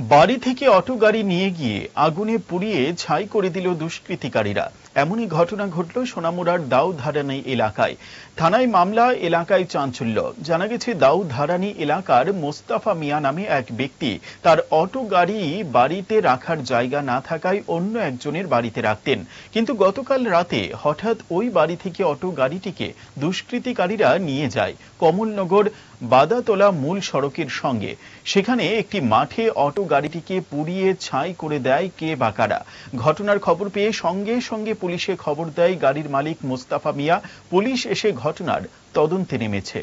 বাড়ি থেকে অটো গাড়ি নিয়ে গিয়ে আগুনে পুড়িয়ে ছাই করে দিল দুষ্কৃতিকারীরা। এমনই ঘটনা ঘটল সোনামুড়ার দাউধারানি এলাকায়। থানায় মামলা, এলাকায় চাঞ্চল্য। জানা গেছে, দাউধারানি এলাকার মোস্তাফা মিয়া নামে এক ব্যক্তি। তার অটো গাড়ি বাড়িতে রাখার জায়গা না থাকায় অন্য একজনের বাড়িতে রাখতেন। কিন্তু গতকাল রাতে হঠাৎ ওই বাড়ি থেকে অটো গাড়িটিকে দুষ্কৃতিকারীরা নিয়ে যায়। কমলনগর বাদাতলা মূল সড়কের সঙ্গে। সেখানে একটি মাঠে অটো গাড়িটিকে পুড়িয়ে ছাই করে দেয় কে বাকারা ঘটনার খবর পেয়ে সঙ্গে সঙ্গে পুলিশে খবর দেয় গাড়ির মালিক মোস্তাফা মিয়া। পুলিশ এসে ঘটনার তদন্তে নেমেছে।